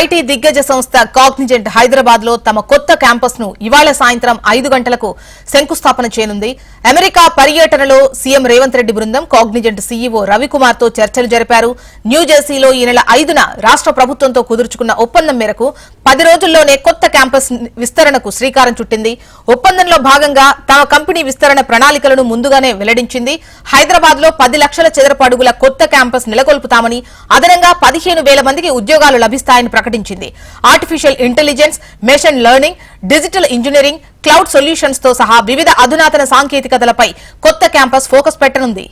IT దిగ్గజ సంస్థ Cognizant హైదరాబాద్లో తమ కొత్త క్యాంపస్ను ఇవాళ సాయంత్రం ఐదు గంటలకు శంకుస్థాపన చేయనుంది. అమెరికా పర్యటనలో సీఎం రేవంత్ రెడ్డి బృందం కాగ్నిజెంట్ సీఈఓ రవికుమార్తో చర్చలు జరిపారు. న్యూజెర్సీలో ఈ నెల ఐదున రాష్ట్ర ప్రభుత్వంతో కుదుర్చుకున్న ఒప్పందం మేరకు పది రోజుల్లోనే కొత్త క్యాంపస్ విస్తరణకు శ్రీకారం చుట్టింది. ఒప్పందంలో భాగంగా తమ కంపెనీ విస్తరణ ప్రణాళికలను ముందుగానే వెల్లడించింది. హైదరాబాద్లో పది లక్షల చదరపు అడుగుల కొత్త క్యాంపస్ నెలకొల్పుతామని అదనంగా పదిహేను వేల మందికి ఉద్యోగాలు లభిస్తాయని ప్రకటించింది. Artificial intelligence machine learning digital engineering cloud సొల్యూషన్స్తో సహా వివిధ అధునాతన సాంకేతికతలపై కొత్త క్యాంపస్ ఫోకస్ పెట్టనుంది.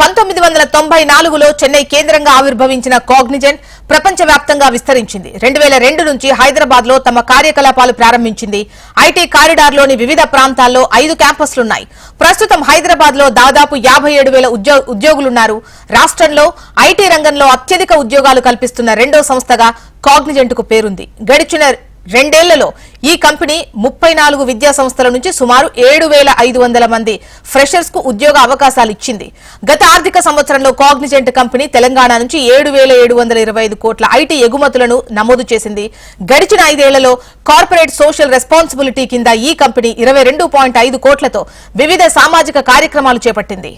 పంతొమ్మిది వందల తొంభై నాలుగులో చెన్నై కేంద్రంగా ఆవిర్భవించిన కాగ్నిజెంట్ ప్రపంచవ్యాప్తంగా విస్తరించింది. రెండు వేల రెండు నుంచి హైదరాబాద్లో తమ కార్యకలాపాలు ప్రారంభించింది. ఐటీ కారిడార్లోని వివిధ ప్రాంతాల్లో ఐదు క్యాంపస్లున్నాయి. ప్రస్తుతం హైదరాబాద్లో దాదాపు యాభై ఏడు వేల ఉద్యో- ఉద్యోగులున్నారు. రాష్ట్రంలో ఐటీ రంగంలో అత్యధిక ఉద్యోగాలు కల్పిస్తున్న రెండో సంస్థగా కాగ్నిజెంట్కు పేరుంది. గడిచిన రెండేళ్ళలో ఈ కంపెనీ ముప్పై నాలుగు విద్యా సంస్థల నుంచి సుమారు ఏడు వేల ఐదు వందల మంది ఫ్రెషర్స్కు ఉద్యోగ అవకాశాలు ఇచ్చింది. గత ఆర్థిక సంవత్సరంలో కాగ్నిజెంట్ కంపెనీ తెలంగాణ నుంచి ఏడు వేల ఏడు వందల ఇరవై ఐదు కోట్ల ఐటీ ఎగుమతులను నమోదు చేసింది. గడిచిన ఐదేళ్ళలో కార్పొరేట్ సోషల్ రెస్పాన్సిబిలిటీ కింద ఈ కంపెనీ ఇరవై రెండు పాయింట్ ఐదు కోట్లతో వివిధ సామాజిక కార్యక్రమాలు చేపట్టింది.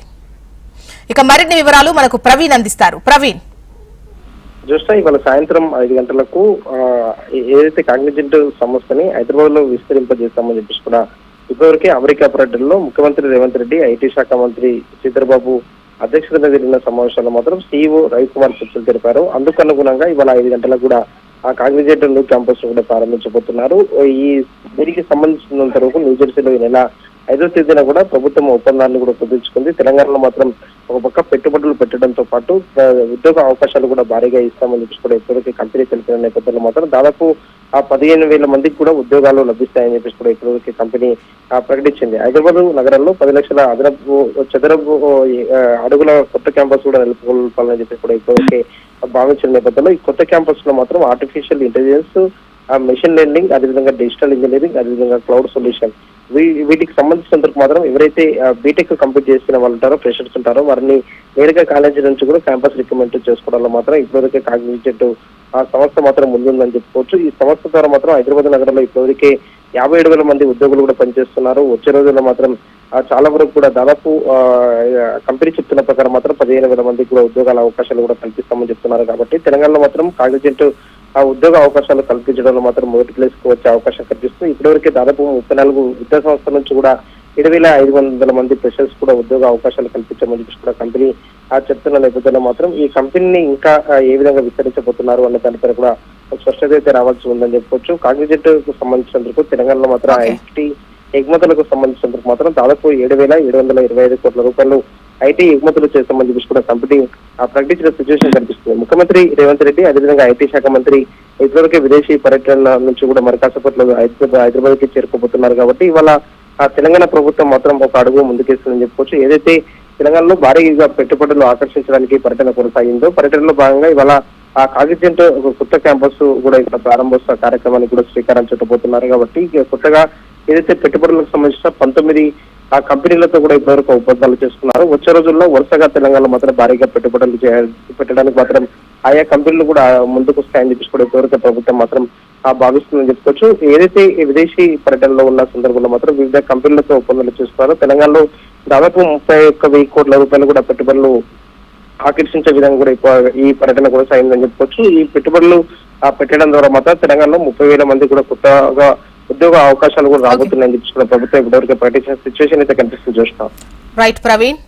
ఇక మరిన్ని వివరాలు మనకు ప్రవీణ్ అందిస్తారు. ప్రవీణ్. చూస్తే ఇవాళ సాయంత్రం ఐదు గంటలకు ఏదైతే కాగ్నిజెంట్ సంస్థని హైదరాబాద్లో విస్తరింపజేస్తామని చెప్పేసి కూడా ఇప్పటివరకే అమెరికా పర్యటనలో ముఖ్యమంత్రి రేవంత్ రెడ్డి ఐటీ శాఖ మంత్రి శ్రీధర్బాబు అధ్యక్షతన జరిగిన సమావేశంలో మాత్రం సీఈఓ రవికుమార్ చర్చలు తెలిపారు అందుకు అనుగుణంగా ఇవాళ ఐదు గంటలకు కూడా ఆ కాగ్నిజేటర్ న్యూ క్యాంపస్ కూడా ప్రారంభించబోతున్నారు. ఈ దీనికి సంబంధించినంత వరకు న్యూజెర్సీలో ఈ నెల ఐదో తేదీన కూడా ప్రభుత్వం ఒప్పందాన్ని కూడా కుదుర్చుకుంది. తెలంగాణలో మాత్రం ఒక పక్క పెట్టుబడులు పెట్టడంతో పాటు ఉద్యోగ అవకాశాలు కూడా భారీగా ఇస్తామని చెప్పి కూడా ఇప్పటికే కంపెనీ తెలిపిన నేపథ్యంలో మాత్రం దాదాపు ఆ పదిహేను వేల మందికి కూడా ఉద్యోగాలు లభిస్తాయని చెప్పేసి కూడా ఇప్పటివరకు కంపెనీ ప్రకటించింది. హైదరాబాద్ నగరంలో పది లక్షల అదనపు చదరపు అడుగుల కొత్త క్యాంపస్ కూడా నెలకొల్పాలని చెప్పి కూడా ఇప్పటివరకే భావించిన నేపథ్యంలో ఈ కొత్త క్యాంపస్లో మాత్రం ఆర్టిఫిషియల్ ఇంటెలిజెన్స్ మెషిన్ లెర్నింగ్ అదేవిధంగా డిజిటల్ ఇంజనీరింగ్ అదేవిధంగా క్లౌడ్ సొల్యూషన్ వీటికి సంబంధించినందుకు మాత్రం ఎవరైతే బీటెక్ కంప్లీట్ చేసిన వాళ్ళు ఉంటారో ఫ్రెషర్స్ ఉంటారో వారిని నేరుగా కాలేజీ నుంచి కూడా క్యాంపస్ రికమెండ్ చేసుకోవడంలో మాత్రం ఇప్పటివరకే కాగ్నిజెంట్ ఆ సంస్థ మాత్రం ముందుందని చెప్పుకోవచ్చు. ఈ సంస్థ ద్వారా మాత్రం హైదరాబాద్ నగరంలో ఇప్పటివరకే యాభై ఏడు వేల మంది ఉద్యోగులు కూడా పనిచేస్తున్నారు. వచ్చే రోజుల్లో మాత్రం చాలా వరకు కూడా దాదాపు కంపెనీ చెప్తున్న ప్రకారం మాత్రం పదిహేను వేల మందికి కూడా ఉద్యోగాల అవకాశాలు కూడా కల్పిస్తామని చెప్తున్నారు. కాబట్టి తెలంగాణలో మాత్రం కాగ్నిజెంట్ ఆ ఉద్యోగ అవకాశాలు కల్పించడంలో మాత్రం మొదటి ప్లేస్కు వచ్చే అవకాశం కల్పిస్తుంది ఇప్పటివరకు దాదాపు ముప్పై నాలుగు విద్యా సంస్థల నుంచి కూడా ఏడు వేల ఐదు వందల మంది ఫ్రెషర్స్ కూడా ఉద్యోగ అవకాశాలు కల్పించమని చెప్పి కూడా కంపెనీ ఆ చెప్తున్న నేపథ్యంలో మాత్రం ఈ కంపెనీని ఇంకా ఏ విధంగా విస్తరించబోతున్నారు అన్న దానిపైన కూడా స్పష్టత అయితే రావాల్సి ఉందని చెప్పుకోవచ్చు కాగ్నిజెంట్కు సంబంధించినందుకు తెలంగాణలో మాత్రం. ఐటీ ఎగుమతులకు సంబంధించినందుకు మాత్రం దాదాపు ఏడు వేల ఏడు వందల ఇరవై ఐదు కోట్ల రూపాయలు ఐటీ ఎగుమతులు చేస్తామని చెప్పి కూడా కంపెనీ ఆ ప్రకటించిన సిచ్యువేషన్ కనిపిస్తుంది. ముఖ్యమంత్రి రేవంత్ రెడ్డి అదేవిధంగా ఐటీ శాఖ మంత్రి ఇప్పటివరకే విదేశీ పర్యటన నుంచి కూడా మరి కాసేపట్లో హైదరాబాద్కి చేరుకోబోతున్నారు కాబట్టి ఇవాళ ఆ తెలంగాణ ప్రభుత్వం మాత్రం ఒక అడుగు ముందుకేస్తుందని చెప్పుకోవచ్చు. ఏదైతే తెలంగాణలో భారీగా పెట్టుబడులు ఆకర్షించడానికి పర్యటన కొనసాగిందో పర్యటనలో భాగంగా ఇవాళ ఆ కాగిజెంట్ ఒక కొత్త క్యాంపస్ కూడా ఇక్కడ ప్రారంభోత్సవ కార్యక్రమానికి కూడా శ్రీకారం చుట్టబోతున్నారు కాబట్టి కొత్తగా ఏదైతే పెట్టుబడులకు సంబంధించిన పంతొమ్మిది ఆ కంపెనీలతో కూడా ఇప్పటివరకు ఒప్పందాలు చేసుకున్నారు. వచ్చే రోజుల్లో వరుసగా తెలంగాణలో మాత్రం భారీగా పెట్టుబడులు పెట్టడానికి మాత్రం ఆయా కంపెనీలు కూడా ముందుకు వస్తాయని చెప్పి కూడా ఇప్పటివరకు ప్రభుత్వం మాత్రం భావిస్తుందని చెప్పుకోవచ్చు. ఏదైతే ఈ విదేశీ పర్యటనలో ఉన్న సందర్భంలో మాత్రం వివిధ కంపెనీలతో ఒప్పందాలు చేసుకున్నారు. తెలంగాణలో దాదాపు ముప్పై ఒక్క వెయ్యి కోట్ల రూపాయలు కూడా పెట్టుబడులు ఆకర్షించే విధంగా కూడా ఈ పర్యటన కూడా సాగిందని చెప్పుకోవచ్చు. ఈ పెట్టుబడులు పెట్టడం ద్వారా మాత్రం తెలంగాణలో ముప్పై వేల మంది కూడా కొత్తగా ఉద్యోగ అవకాశాలు కూడా రాబోతున్నాయని చెప్పి ప్రభుత్వం ఇప్పటివరకు ప్రకటించిన సిచ్యువేషన్ అయితే కనిపిస్తుంది చూస్తాం. రైట్ ప్రవీణ్